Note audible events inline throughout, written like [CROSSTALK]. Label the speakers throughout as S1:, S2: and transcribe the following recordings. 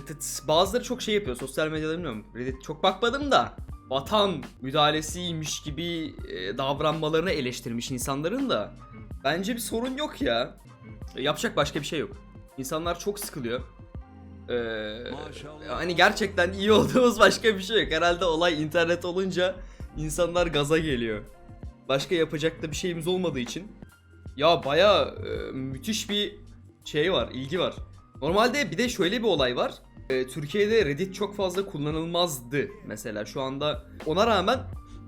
S1: Reddit bazıları çok şey yapıyor sosyal medyada bilmiyorum. Reddit çok bakmadım da vatan müdahalesiymiş gibi e, davranmalarını eleştirmiş insanların da bence bir sorun yok ya. Yapacak başka bir şey yok. İnsanlar çok sıkılıyor. Ee, hani gerçekten iyi [LAUGHS] olduğumuz başka bir şey yok. Herhalde olay internet olunca insanlar gaza geliyor. Başka yapacak da bir şeyimiz olmadığı için. Ya baya müthiş bir şey var, ilgi var. Normalde bir de şöyle bir olay var. Ee, Türkiye'de Reddit çok fazla kullanılmazdı mesela. Şu anda ona rağmen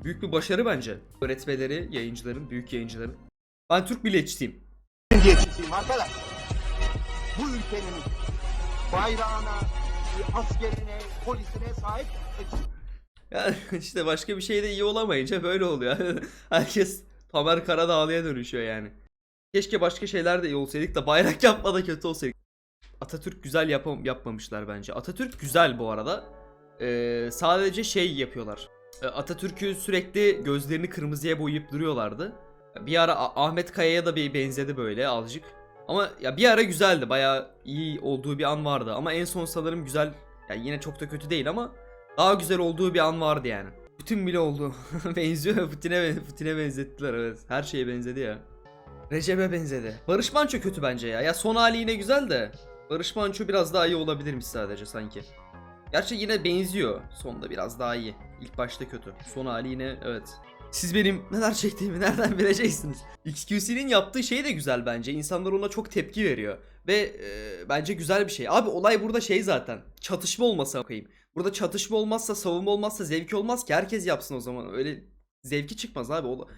S1: büyük bir başarı bence. Öğretmeleri, yayıncıların, büyük yayıncıların. Ben Türk milliyetçisiyim
S2: arkadaş. Bu ülkenin bayrağına, askerine, polisine sahip
S1: Yani [LAUGHS] işte başka bir şey de iyi olamayınca böyle oluyor. [LAUGHS] Herkes Tamer Karadağlı'ya dönüşüyor yani. Keşke başka şeyler de iyi olsaydık da bayrak yapmada kötü olsaydık. Atatürk güzel yapam yapmamışlar bence. Atatürk güzel bu arada. Ee, sadece şey yapıyorlar. Ee, Atatürk'ü sürekli gözlerini kırmızıya boyayıp duruyorlardı. Bir ara Ahmet Kaya'ya da bir benzedi böyle azıcık. Ama ya bir ara güzeldi. Bayağı iyi olduğu bir an vardı. Ama en son sanırım güzel. Yani yine çok da kötü değil ama daha güzel olduğu bir an vardı yani. Putin bile oldu. [LAUGHS] Benziyor Putin'e Putin'e benzettiler evet. Her şeye benzedi ya. Recep'e benzedi. Barış Manço kötü bence ya. Ya son hali yine güzel de Barış Manço biraz daha iyi olabilirmiş sadece sanki. Gerçi yine benziyor. Sonda biraz daha iyi. İlk başta kötü. Son hali yine evet. Siz benim neler çektiğimi nereden bileceksiniz? XQC'nin yaptığı şey de güzel bence. İnsanlar ona çok tepki veriyor. Ve e, bence güzel bir şey. Abi olay burada şey zaten. Çatışma olmasa bakayım. Burada çatışma olmazsa, savunma olmazsa zevki olmaz ki herkes yapsın o zaman. Öyle zevki çıkmaz abi. O-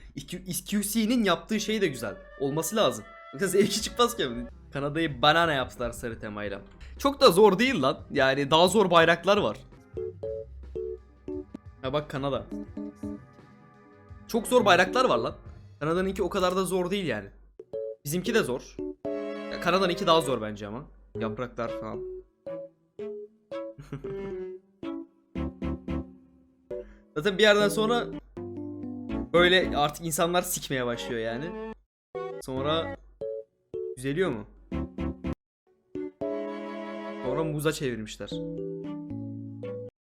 S1: yaptığı şey de güzel. Olması lazım. [LAUGHS] Zevki çıkmaz ki. Kanada'yı banana yaptılar sarı temayla. Çok da zor değil lan. Yani daha zor bayraklar var. Ha bak Kanada. Çok zor bayraklar var lan. Kanada'nınki o kadar da zor değil yani. Bizimki de zor. Ya Kanada'nınki daha zor bence ama. Yapraklar falan. [LAUGHS] Zaten bir yerden sonra böyle artık insanlar sikmeye başlıyor yani. Sonra düzeliyor mu? Sonra muza çevirmişler.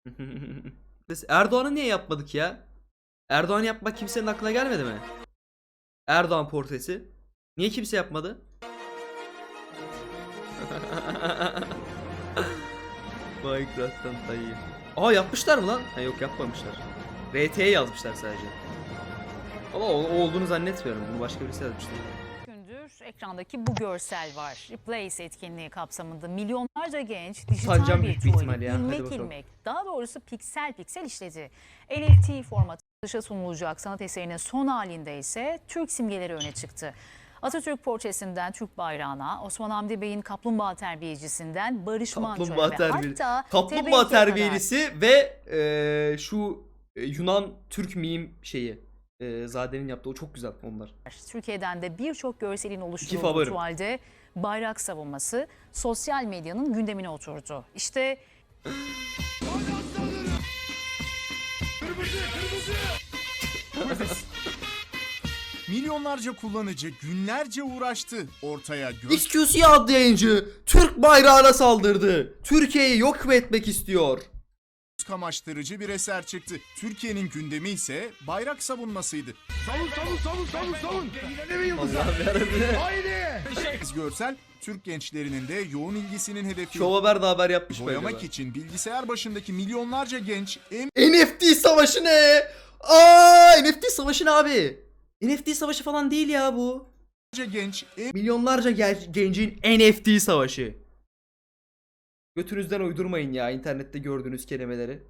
S1: [LAUGHS] Biz Erdoğan'ı niye yapmadık ya? Erdoğan yapmak kimsenin aklına gelmedi mi? Erdoğan portresi. Niye kimse yapmadı? [LAUGHS] Minecraft'tan dayı. Aa yapmışlar mı lan? Ha yok yapmamışlar. RT'ye yazmışlar sadece. Ama o, o olduğunu zannetmiyorum. Bunu başka birisi yazmıştır.
S3: gündür ekrandaki bu görsel var. Replace etkinliği kapsamında milyonlarca genç dijital
S1: Utanacağım
S3: bir
S1: büyük bir ihtimal
S3: tuvali
S1: ya. Hadi
S3: ilmek
S1: bakalım.
S3: ilmek daha doğrusu piksel piksel işledi. NFT formatı dışa sunulacak sanat eserinin son halinde ise Türk simgeleri öne çıktı. Atatürk portresinden Türk bayrağına, Osman Hamdi Bey'in kaplumbağa terbiyecisinden Barış Manço'ya
S1: Kaplumbağa
S3: ve
S1: terbiye.
S3: hatta
S1: Kaplumbağa
S3: TB2'ye kadar
S1: terbiyelisi ve eee, şu e, Yunan Türk meme şeyi. E, Zade'nin yaptığı o çok güzel onlar.
S3: Türkiye'den de birçok görselin oluşturulduğu
S1: favorim.
S3: bayrak savunması sosyal medyanın gündemine oturdu. İşte
S4: Milyonlarca kullanıcı günlerce uğraştı. Ortaya göz
S1: XQC adlı yayıncı Türk bayrağına saldırdı. Türkiye'yi yok mu etmek istiyor?
S4: Kamaştırıcı bir eser çıktı. Türkiye'nin gündemi ise bayrak savunmasıydı.
S1: Allah'ım yarabbim.
S4: Biz görsel Türk gençlerinin de yoğun ilgisinin hedefi.
S1: Şov Haber de haber yapmış.
S4: Boyamak için bilgisayar başındaki milyonlarca genç en
S1: NFT savaşı ne? Aa NFT savaşı ne abi? NFT savaşı falan değil ya bu.
S4: genç en
S1: Milyonlarca gen- gencin NFT savaşı. Götünüzden uydurmayın ya internette gördüğünüz kelimeleri.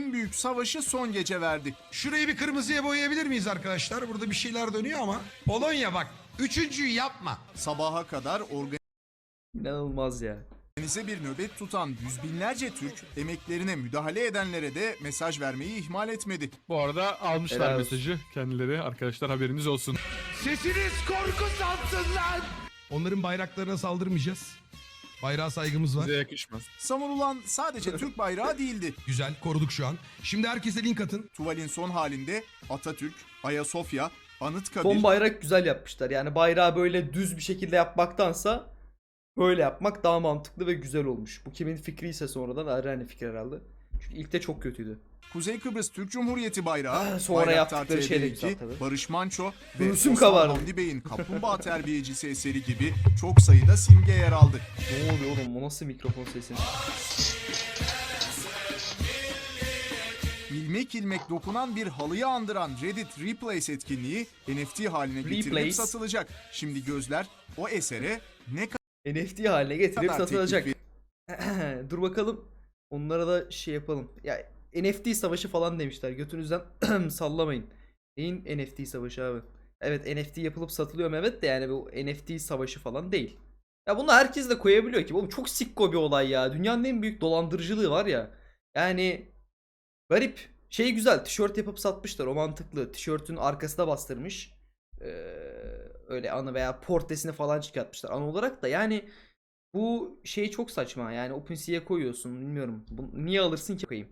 S4: büyük savaşı son gece verdi.
S5: Şurayı bir kırmızıya boyayabilir miyiz arkadaşlar? Burada bir şeyler dönüyor ama. Polonya bak. Üçüncüyü yapma.
S4: Sabaha kadar
S1: İnanılmaz ya.
S4: organize bir nöbet tutan yüz binlerce Türk emeklerine müdahale edenlere de mesaj vermeyi ihmal etmedi.
S6: Bu arada almışlar
S1: Helal olsun.
S6: mesajı kendileri. Arkadaşlar haberiniz olsun.
S5: Sesiniz korku sansın lan. Onların bayraklarına saldırmayacağız. Bayrağa saygımız var.
S6: Size yakışmaz.
S4: Savunulan sadece [LAUGHS] Türk bayrağı değildi.
S5: Güzel koruduk şu an. Şimdi herkese link atın.
S4: Tuvalin son halinde Atatürk, Ayasofya, Anıtkabir,
S1: Son bayrak güzel yapmışlar. Yani bayrağı böyle düz bir şekilde yapmaktansa Böyle yapmak daha mantıklı ve güzel olmuş. Bu kimin fikri ise sonradan ayrı hani fikir herhalde. Çünkü ilk de çok kötüydü.
S4: Kuzey Kıbrıs Türk Cumhuriyeti bayrağı,
S1: Ah, sonra yaptıkları şey de
S4: TB2,
S1: güzel tabii.
S4: Barış Manço ve
S1: Göğsüm
S4: Osman
S1: kabardı.
S4: Hamdi Bey'in Kaplumbağa Terbiyecisi eseri gibi çok sayıda simge yer aldı.
S1: Ne oluyor oğlum? Bu nasıl mikrofon sesi?
S4: İlmek ilmek dokunan bir halıyı andıran Reddit Replace etkinliği NFT haline getirilip
S1: Replace.
S4: satılacak. Şimdi gözler o esere ne
S1: NFT haline getirip
S4: kadar
S1: satılacak.
S4: teklif [CLEARS THROAT]
S1: Dur bakalım. Onlara da şey yapalım. Ya NFT savaşı falan demişler. Götünüzden [CLEARS THROAT] sallamayın. Neyin NFT savaşı abi? Evet NFT yapılıp satılıyor? Evet de yani bu NFT savaşı falan değil. Ya bunu herkes de koyabiliyor ki. Oğlum çok sikko bir olay ya. Dünyanın en büyük dolandırıcılığı var ya. Yani garip. Şey güzel. Tişört yapıp satmışlar. O mantıklı. Tişörtün arkasına bastırmış. Ee, öyle anı veya portresini falan çıkartmışlar. An olarak da yani bu şey çok saçma. Yani OpenSea'ya koyuyorsun. Bilmiyorum. Bu, niye alırsın ki koyayım?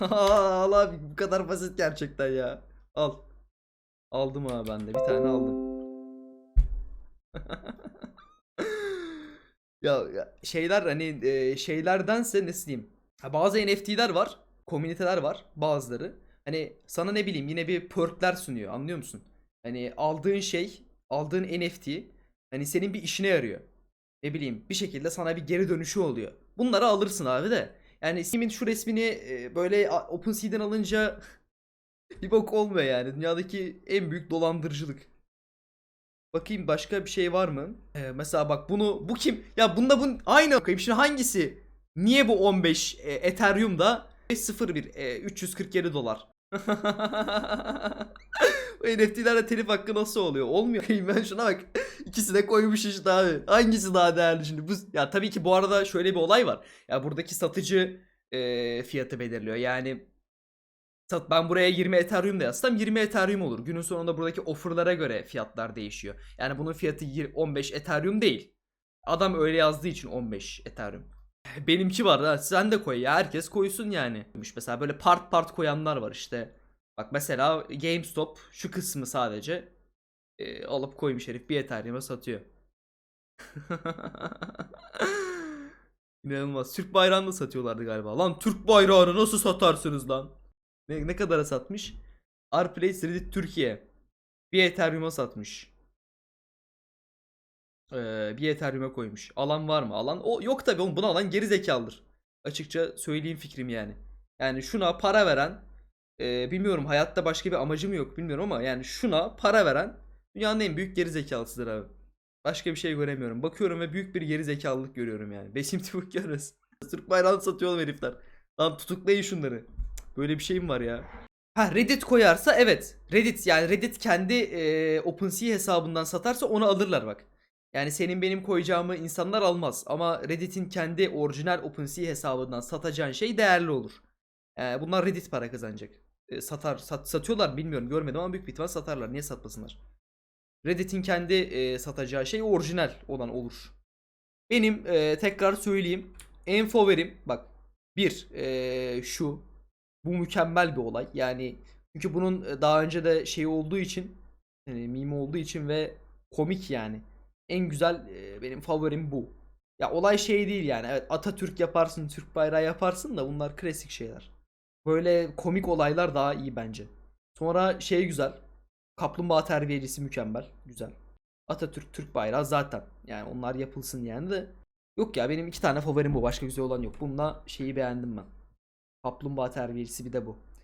S1: Al abi bu kadar basit gerçekten ya. Al. Aldım abi ben de. Bir tane aldım. [LAUGHS] ya, ya şeyler hani e, şeylerdense nasıl diyeyim? Ha, bazı NFT'ler var. Komüniteler var. Bazıları. Hani sana ne bileyim yine bir perkler sunuyor. Anlıyor musun? Hani aldığın şey, aldığın NFT hani senin bir işine yarıyor ne bileyim bir şekilde sana bir geri dönüşü oluyor. Bunları alırsın abi de. Yani Steam'in şu resmini e, böyle OpenSea'den alınca [LAUGHS] bir bok olmuyor yani. Dünyadaki en büyük dolandırıcılık. Bakayım başka bir şey var mı? Ee, mesela bak bunu bu kim? Ya bunda bunun aynı bakayım. Şimdi hangisi? Niye bu 15 e, Ethereum'da 01 e, 347 dolar? [LAUGHS] Bu NFT'lerle telif hakkı nasıl oluyor? Olmuyor. [LAUGHS] Ben şuna bak. İkisi koymuş işte abi. Hangisi daha değerli şimdi? Bu ya tabii ki bu arada şöyle bir olay var. Ya buradaki satıcı e, fiyatı belirliyor. Yani sat ben buraya 20 Ethereum da yazsam 20 Ethereum olur. Günün sonunda buradaki offerlara göre fiyatlar değişiyor. Yani bunun fiyatı yir- 15 Ethereum değil. Adam öyle yazdığı için 15 Ethereum. Benimki var ha sen de koy ya herkes koysun yani. Mesela böyle part part koyanlar var işte. Bak mesela GameStop şu kısmı sadece e, alıp koymuş herif bir Ethereum'a satıyor. [LAUGHS] İnanılmaz. Türk bayrağını da satıyorlardı galiba. Lan Türk bayrağını nasıl satarsınız lan? Ne, ne kadara satmış? Arplace Reddit Türkiye. Bir Ethereum'a satmış. Ee, bir Ethereum'a koymuş. Alan var mı? Alan o yok tabii oğlum bunu alan geri zekalıdır. Açıkça söyleyeyim fikrim yani. Yani şuna para veren e, bilmiyorum hayatta başka bir amacım yok bilmiyorum ama yani şuna para veren dünyanın en büyük geri zekalısıdır abi. Başka bir şey göremiyorum. Bakıyorum ve büyük bir geri zekalılık görüyorum yani. Besim tübük görürüz. Türk bayrağını satıyor oğlum herifler. Lan tutuklayın şunları. Böyle bir şey mi var ya? Ha Reddit koyarsa evet. Reddit yani Reddit kendi e, OpenSea hesabından satarsa onu alırlar bak. Yani senin benim koyacağımı insanlar almaz. Ama Reddit'in kendi orijinal OpenSea hesabından satacağın şey değerli olur. Ee, bunlar Reddit para kazanacak. Ee, satar sat, satıyorlar bilmiyorum görmedim ama büyük bir ihtimal satarlar. Niye satmasınlar? Reddit'in kendi e, satacağı şey orijinal olan olur. Benim e, tekrar söyleyeyim. En favorim bak bir e, şu bu mükemmel bir olay. Yani çünkü bunun e, daha önce de şey olduğu için yani meme olduğu için ve komik yani. En güzel e, benim favorim bu. Ya olay şey değil yani. Evet Atatürk yaparsın, Türk bayrağı yaparsın da bunlar klasik şeyler. Böyle komik olaylar daha iyi bence. Sonra şey güzel. Kaplumbağa terbiyecisi mükemmel. Güzel. Atatürk, Türk bayrağı zaten. Yani onlar yapılsın yani de. Yok ya benim iki tane favorim bu. Başka güzel olan yok. Bununla şeyi beğendim ben. Kaplumbağa terbiyecisi bir de bu.